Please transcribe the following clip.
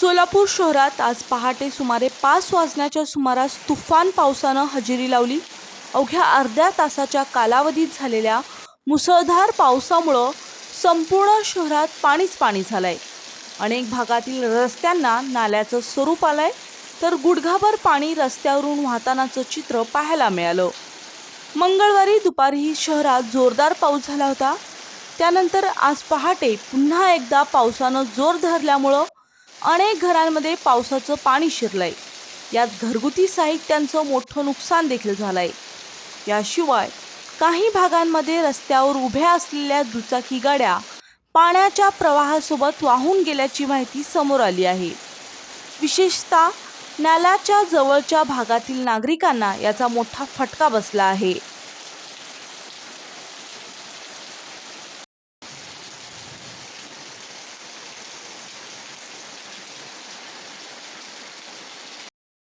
सोलापूर शहरात आज पहाटे सुमारे पाच वाजण्याच्या सुमारास तुफान पावसानं हजेरी लावली. अवघ्या अर्ध्या तासाच्या कालावधीत झालेल्या मुसळधार पावसामुळं संपूर्ण शहरात पाणीच पाणी झालंय. अनेक भागातील रस्त्यांना नाल्याचं स्वरूप आलंय तर गुडघाभर पाणी रस्त्यावरून वाहतानाचं चित्र पाहायला मिळालं. मंगळवारी दुपारीही शहरात जोरदार पाऊस झाला होता. त्यानंतर आज पहाटे पुन्हा एकदा पावसानं जोर धरल्यामुळं अनेक घरांमध्ये पावसाचं पाणी शिरलंय. यात घरगुती साहित्यांचं मोठं नुकसान देखील झालंय. याशिवाय काही भागांमध्ये रस्त्यावर उभ्या असलेल्या दुचाकी गाड्या पाण्याच्या प्रवाहासोबत वाहून गेल्याची माहिती समोर आली आहे. विशेषतः नाल्याच्या जवळच्या भागातील नागरिकांना याचा मोठा फटका बसला आहे.